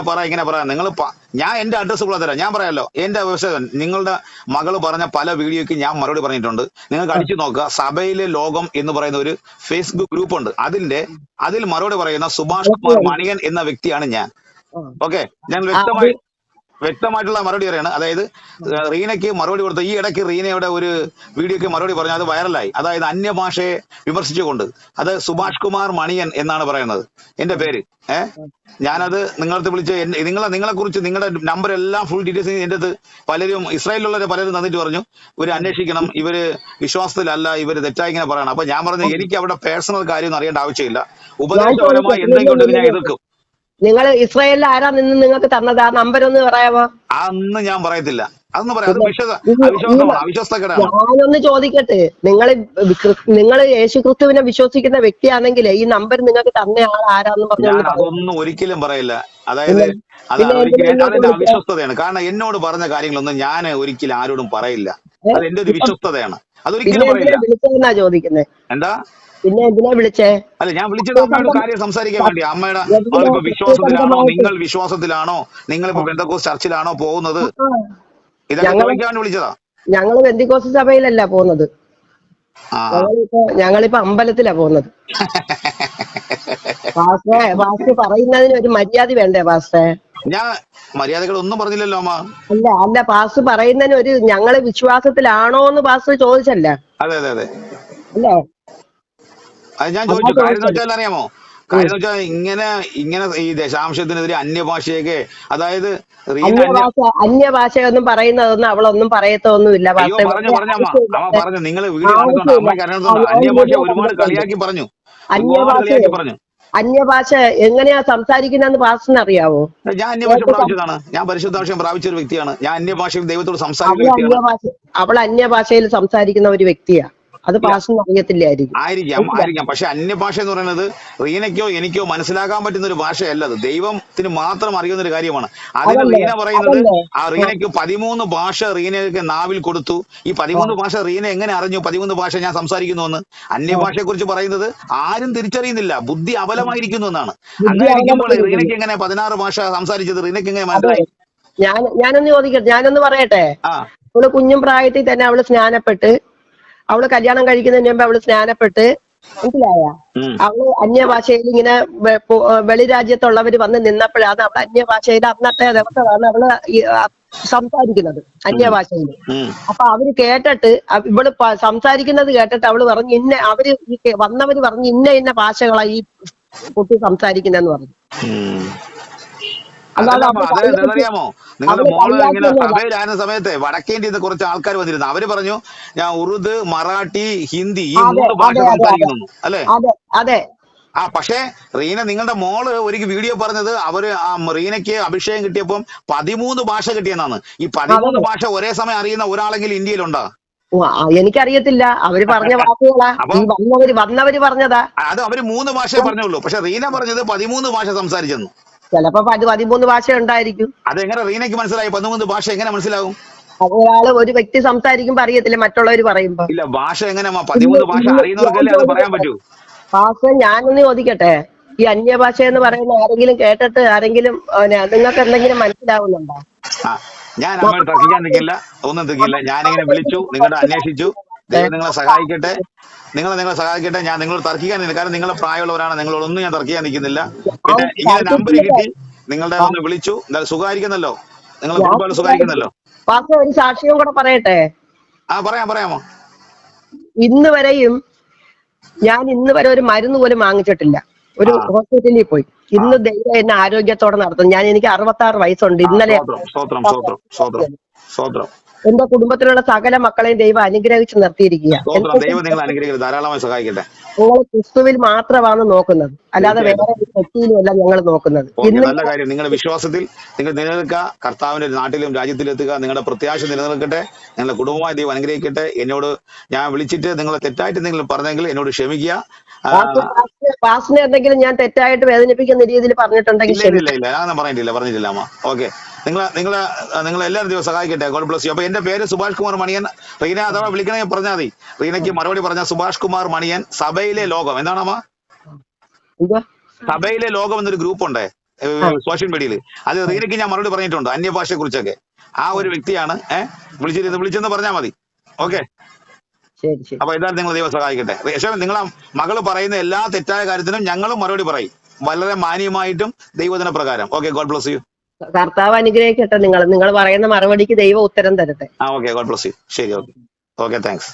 പറ ഇങ്ങനെ പറയാം നിങ്ങൾ ഞാൻ എന്റെ അഡ്രസ്സ് കൂടെ തരാം. ഞാൻ പറയാലോ എന്റെ വിഷയം നിങ്ങളുടെ മകൾ പറഞ്ഞ പല വീഡിയോയ്ക്ക് ഞാൻ മറുപടി പറഞ്ഞിട്ടുണ്ട്. നിങ്ങൾക്ക് അടിച്ചു നോക്കുക. സഭയിലെ ലോകം എന്ന് പറയുന്ന ഒരു ഫേസ്ബുക്ക് ഗ്രൂപ്പ് ഉണ്ട്. അതിന്റെ അതിൽ മറുപടി പറയുന്ന സുഭാഷ് കുമാർ മണിയൻ എന്ന വ്യക്തിയാണ് ഞാൻ. ഓക്കെ? ഞാൻ വ്യക്തമായി വ്യക്തമായിട്ടുള്ള മറുപടി പറയാണ് അതായത് റീനയ്ക്ക് മറുപടി കൊടുത്ത ഈ ഇടയ്ക്ക് റീനയുടെ ഒരു വീഡിയോക്ക് മറുപടി പറഞ്ഞു അത് വൈറലായി. അതായത് അന്യഭാഷയെ വിമർശിച്ചുകൊണ്ട്. അത് സുഭാഷ് കുമാർ മണിയൻ എന്നാണ് പറയുന്നത്. എന്റെ പേര്. ഏഹ് ഞാനത് നിങ്ങളടുത്ത് വിളിച്ച് നിങ്ങളെ നിങ്ങളെ കുറിച്ച് നിങ്ങളുടെ നമ്പർ എല്ലാം ഫുൾ ഡീറ്റെയിൽസ് എന്റെ അടുത്ത് പലരും ഇസ്രായേലിലുള്ളവരെ പലരും തന്നിട്ട് പറഞ്ഞു ഇവർ അന്വേഷിക്കണം ഇവർ വിശ്വാസത്തിലല്ല ഇവർ തെറ്റായി ഇങ്ങനെ പറയണം. അപ്പൊ ഞാൻ പറഞ്ഞു എനിക്ക് അവിടെ പേഴ്സണൽ കാര്യമൊന്നും അറിയേണ്ട ആവശ്യമില്ല. ഉപദേശപരമായി എന്തെങ്കിലും ഞാൻ എതിർക്കും. നിങ്ങൾ ഇസ്രായേലിൽ ആരാ നിന്ന് നിങ്ങൾക്ക് തന്നത്? ആ നമ്പർ ഒന്ന് പറയാമോ? അന്ന് ഞാൻ പറയത്തില്ല. അതൊന്ന് പറയാം. ഞാനൊന്ന് ചോദിക്കട്ടെ. നിങ്ങൾ നിങ്ങൾ യേശു ക്രിസ്തുവിനെ വിശ്വസിക്കുന്ന വ്യക്തിയാണെങ്കിൽ ഈ നമ്പർ നിങ്ങൾക്ക് തന്ന ആൾ ആരാന്ന് പറഞ്ഞു അതൊന്നും ഒരിക്കലും പറയില്ല. അതായത് അതെന്റെ അവിശ്വസ്തതയാണ്. കാരണം എന്നോട് പറഞ്ഞ കാര്യങ്ങളൊന്നും ഞാൻ ഒരിക്കലും ആരോടും പറയില്ല? അത് എന്റെ ഒരു വിശ്വസ്തതയാണ്. പിന്നെ അതൊരിക്കലും പറയില്ല. ചോദിക്കുന്നത് എന്താ? പിന്നെ എന്തിനാ വിളിച്ചേ? അല്ല ഞാൻ വിളിച്ചത് അമ്മയോട് കാര്യം സംസാരിക്കാൻ വേണ്ടി. അമ്മയുടെ അവളിപ്പോ വിശ്വാസത്തിലാണോ? നിങ്ങൾ വിശ്വാസത്തിലാണോ? നിങ്ങളിപ്പോ ബന്ധക്കോസ് ചർച്ചിലാണോ പോകുന്നത്? ഇതൊക്കെ ചോദിക്കാൻ വേണ്ടി വിളിച്ചതാ. ഞങ്ങൾ ബന്ധിക്കോസ് സഭയിലല്ല പോകുന്നത്. ആ. ഞങ്ങളിപ്പോ ഞങ്ങളിപ്പോ അമ്പലത്തിലാ പോകുന്നത്. പാസ്റ്റേ പറയുന്നതിന് ഒരു മര്യാദ വേണ്ടേ പാസ്റ്റേ ഞാൻ മര്യാദകൾ ഒന്നും പറഞ്ഞില്ലല്ലോ അമ്മ. അല്ല അല്ല പാസ് പറയുന്നതിന് ഒരു ഞങ്ങൾ വിശ്വാസത്തിലാണോ എന്ന് പാസ് ചോദിച്ചല്ല. അതെ അതെ അതെ. അല്ലേ? അത് ഞാൻ ചോദിച്ചു കാര്യം എന്ന് വെച്ചാൽ അറിയാമോ? കാര്യം എന്ന് വെച്ചാൽ ഇങ്ങനെ ഇങ്ങനെ ഈ ദശാംശത്തിനെതിരെ അന്യഭാഷയൊക്കെ അതായത് റീന അന്യ അന്യഭാഷ അന്യഭാഷയൊന്നും പറയുന്നതൊന്നും അവളൊന്നും പറയത്തൊന്നുമില്ല. അയ്യോ പറഞ്ഞു പറഞ്ഞു അമ്മ. ആവശ്യമില്ല. പറഞ്ഞു നിങ്ങൾ വീഡിയോ കണ്ടിട്ടുണ്ട്. ആവശ്യമില്ല. അമ്മയ്ക്ക് അറിയാവുന്നതുകൊണ്ട് ആ, അന്യഭാഷ വീഡിയോ ഒരുപാട് കണ്ടിട്ടുണ്ട്. കളിയാക്കി പറഞ്ഞു. ഒരുപാട് അന്യഭാഷ കളിയാക്കി പറഞ്ഞു. അന്യഭാഷ എങ്ങനെയാ സംസാരിക്കുന്നതെന്ന് പാസ്റ്ററിന് അറിയാവോ? ഞാൻ അന്യഭാഷ പ്രാപിച്ചതാണ്. ഞാൻ പരിശുദ്ധ ഭാഷ പ്രാപിച്ച ഒരു വ്യക്തിയാണ്. ഞാൻ അന്യഭാഷയിൽ ദൈവത്തോട് സംസാരിക്കുന്ന വ്യക്തിയാണ്. അന്യഭാഷ അവൾ അന്യഭാഷയിൽ സംസാരിക്കുന്ന ഒരു വ്യക്തിയാ. അത് പാസ്റ്ററിന് അറിയത്തില്ലായിരിക്കും. ആയിരിക്കാം ആയിരിക്കാം. പക്ഷെ അന്യഭാഷ എന്ന് പറയുന്നത് റീനയ്ക്കോ എനിക്കോ മനസ്സിലാക്കാൻ പറ്റുന്ന ഒരു ഭാഷയല്ല അത്. ദൈവത്തിന് മാത്രം അറിയുന്ന ഒരു കാര്യമാണ്. അതിന് റീന പറയുന്നത് ആ റീനയ്ക്ക് പതിമൂന്ന് ഭാഷ റീനയ്ക്ക് നാവിൽ കൊടുത്തു. ഈ പതിമൂന്ന് ഭാഷ റീന എങ്ങനെ അറിഞ്ഞു? പതിമൂന്ന് ഭാഷ ഞാൻ സംസാരിക്കുന്നു എന്ന് അന്യഭാഷയെ കുറിച്ച് പറയുന്നത് ആരും തിരിച്ചറിയുന്നില്ല. ബുദ്ധി അബലമായിരിക്കുന്നു എന്നാണ്. അങ്ങനെ ഇരിക്കുമ്പോൾ റീനയ്ക്ക് എങ്ങനെ പതിനാറ് ഭാഷ സംസാരിച്ചത്? റീനയ്ക്ക് എങ്ങനെ മനസ്സിലായി? ഞാൻ ഞാനൊന്ന് ചോദിക്കട്ടെ? ഞാനൊന്ന് പറയട്ടെ? അവൾ കുഞ്ഞും പ്രായത്തിൽ തന്നെ അവൾ സ്നാനപ്പെട്ട് അവൾ കല്യാണം കഴിക്കുന്നതിന് മുമ്പ് അവൾ സ്നാനപ്പെട്ട് മനസ്സിലായ. അവൾ അന്യഭാഷയിൽ ഇങ്ങനെ വെ- പോ- വെളിരാജ്യത്തുള്ളവര് വന്ന് നിന്നപ്പോഴാണ് അവൾ അന്യഭാഷയിൽ അന്നത്തെ ദിവസമാണ് അവൾ സംസാരിക്കുന്നത് അന്യഭാഷയിൽ. അപ്പൊ അവർ കേട്ടിട്ട് ഇവൾ സംസാരിക്കുന്നത് കേട്ടിട്ട് അവൾ പറഞ്ഞു ഇന്ന അവർ വന്നവര് പറഞ്ഞു ഇന്ന ഇന്ന ഭാഷകളാ ഈ കുട്ടി സംസാരിക്കുന്നെന്ന് പറഞ്ഞു. അല്ലാതെ കല്യാണം- നിങ്ങളുടെ മോൾ ഇങ്ങനെ. സഭയിലായിരുന്ന സമയത്ത് വടക്കേന്ത്യയിൽ നിന്ന് കുറച്ച് ആൾക്കാർ വന്നിരുന്നു. അവർ പറഞ്ഞു ഞാൻ ഉറുദ് മറാഠി ഹിന്ദി ഈ മൂന്ന് ഭാഷ സംസാരിക്കുന്നു അല്ലെ? അതെ ആ പക്ഷേ റീന നിങ്ങളുടെ മോൾ ഒരു വീഡിയോ പറഞ്ഞത് അവർ ആ റീനയ്ക്ക് അഭിഷേകം കിട്ടിയപ്പം പതിമൂന്ന് ഭാഷ കിട്ടിയെന്നാണ്. ഈ പതിമൂന്ന് ഭാഷ ഒരേ സമയം അറിയുന്ന ഒരാളെങ്കിലും ഇന്ത്യയിലുണ്ടോ? എനിക്കറിയത്തില്ല. അവർ പറഞ്ഞ വാക്കുകളാ. വന്നവര് വന്നവര് പറഞ്ഞതാ. അത് അവർ മൂന്ന് ഭാഷയെ പറഞ്ഞുള്ളൂ. പക്ഷെ റീന പറഞ്ഞത് പതിമൂന്ന് ഭാഷ സംസാരിച്ചെന്നു. ചിലപ്പോ പതി പതിമൂന്ന് ഭാഷ ഉണ്ടായിരിക്കും. അതെങ്ങനെ റീനയ്ക്ക് മനസ്സിലായി? പതിമൂന്ന് ഭാഷ എങ്ങനെ മനസ്സിലാവും? അത് ഒരാൾ ഒരു വ്യക്തി സംസാരിക്കുമ്പോ അറിയത്തില്ല മറ്റുള്ളവര് പറയുമ്പോ. ഇല്ല ഭാഷ എങ്ങനെ പതിമൂന്ന് ഭാഷ അറിയുന്നവർക്കല്ലേ അത് പറയാൻ പറ്റൂ? ഭാഷ ഞാനൊന്ന് ചോദിക്കട്ടെ? ഈ അന്യഭാഷ എന്ന് പറയുന്ന ആരെങ്കിലും കേട്ടിട്ട് ആരെങ്കിലും നിങ്ങൾക്ക് എന്തെങ്കിലും മനസ്സിലാവുന്നുണ്ടോ? ഞാൻ അമ്മ തർക്കിക്കാൻ നിൽക്കില്ല. ഒന്നും നിൽക്കില്ല. ഞാനിങ്ങനെ വിളിച്ചു നിങ്ങളുടെ അന്വേഷിച്ചു. ദൈവം നിങ്ങളെ സഹായിക്കട്ടെ. നിങ്ങളെ നിങ്ങളെ സഹായിക്കട്ടെ. ഞാൻ നിങ്ങളോട് തർക്കിക്കാൻ കാരണം നിങ്ങളെ പ്രായമുള്ളവരാണ്. നിങ്ങളോടൊന്നും ഞാൻ തർക്കിക്കാൻ നിൽക്കുന്നില്ല. പിന്നെ ഇങ്ങനെ നമ്പർ കിട്ടി. നിങ്ങളുടെ ഒന്ന് വിളിച്ചു. സുഖമായിരിക്കുന്നല്ലോ? നിങ്ങൾ കുടുംബം സുഖമായിരിക്കുന്നല്ലോ? ഒരു സാക്ഷ്യം കൂടെ പറയട്ടെ? ആ പറയാം പറയാമോ? ഇന്ന് വരെയും ഞാൻ ഇന്ന് വരെ ഒരു മരുന്ന് പോലും വാങ്ങിച്ചിട്ടില്ല. ഒരു ഹോസ്പിറ്റലിൽ പോയി. ഇന്ന് ദൈവം എന്നെ ആരോഗ്യത്തോടെ നടത്തും. ഞാൻ എനിക്ക് അറുപത്തി ആറ് വയസ്സുണ്ട് ഇന്നലെ എന്റെ കുടുംബത്തിലുള്ള സകല മക്കളെയും ദൈവം അനുഗ്രഹിച്ച് നിർത്തിയിരിക്കുക ദൈവം നിങ്ങൾ അനുഗ്രഹിക്കട്ടെ ധാരാളമായി സഹായിക്കട്ടെ. നിങ്ങൾ ക്രിസ്തുവിൽ മാത്രമാണ് നോക്കുന്നത്. അല്ലാതെ വേറെ ഒരു വ്യക്തിയിലും അല്ല ഞങ്ങൾ നോക്കുന്നത്. ഓക്കെ ഇന്ന് നല്ല കാര്യം. നിങ്ങളുടെ വിശ്വാസത്തിൽ നിങ്ങൾ നിലനിൽക്കുക. കർത്താവിന്റെ നാട്ടിലും രാജ്യത്തിലും എത്തുക നിങ്ങളുടെ പ്രത്യാശ നിലനിൽക്കട്ടെ. നിങ്ങളുടെ കുടുംബമായി ദൈവം അനുഗ്രഹിക്കട്ടെ. എന്നോട് ഞാൻ വിളിച്ചിട്ട് നിങ്ങൾ തെറ്റായിട്ട് നിങ്ങൾ പറഞ്ഞെങ്കിൽ എന്നോട് ക്ഷമിക്കുക. ആ, എന്തെങ്കിലും ഞാൻ തെറ്റായിട്ട് വേദനിപ്പിക്കുന്ന രീതിയിൽ പറഞ്ഞിട്ടുണ്ടെങ്കിൽ ഇല്ല ഇല്ല ഞാൻ പറഞ്ഞിട്ടില്ല പറഞ്ഞിട്ടില്ല അമ്മ. ഓക്കെ. നിങ്ങൾ നിങ്ങൾ നിങ്ങൾ എല്ലാവരും ദൈവം സഹായിക്കട്ടെ. ഗോഡ് ബ്ലസ് യു അപ്പൊ എന്റെ പേര് സുഭാഷ് കുമാർ മണിയൻ. റീന അഥവാ വിളിക്കണമെങ്കിൽ പറഞ്ഞാൽ മതി. റീനയ്ക്ക് മറുപടി പറഞ്ഞ സുഭാഷ് കുമാർ മണിയൻ സഭയിലെ ലോകം. എന്താണമ്മ? സഭയിലെ ലോകം എന്നൊരു ഗ്രൂപ്പ് ഉണ്ട് സോഷ്യൽ മീഡിയയിൽ അത് റീനയ്ക്ക് ഞാൻ മറുപടി പറഞ്ഞിട്ടുണ്ട് അന്യഭാഷയെ കുറിച്ചൊക്കെ ആ ഒരു വ്യക്തിയാണ് ഏഹ് വിളിച്ചിരുന്ന് വിളിച്ചെന്ന് പറഞ്ഞാൽ മതി. ഓക്കെ? അപ്പൊ എന്തായാലും നിങ്ങൾ ദൈവം സഹായിക്കട്ടെ. പക്ഷേ നിങ്ങൾ മകൾ പറയുന്ന എല്ലാ തെറ്റായ കാര്യത്തിനും ഞങ്ങളും മറുപടി പറയും. വളരെ മാന്യമായിട്ടും ദൈവദിന പ്രകാരം ഓക്കെ ഗോഡ് ബ്ലസ് യു കർത്താവ് അനുഗ്രഹിക്കട്ടെ. നിങ്ങൾ നിങ്ങൾ പറയുന്ന മറുപടിക്ക് ദൈവം ഉത്തരം തരട്ടെ. ആ ഗോഡ് ബ്ലസ് യു ശരി ഓക്കെ താങ്ക്സ്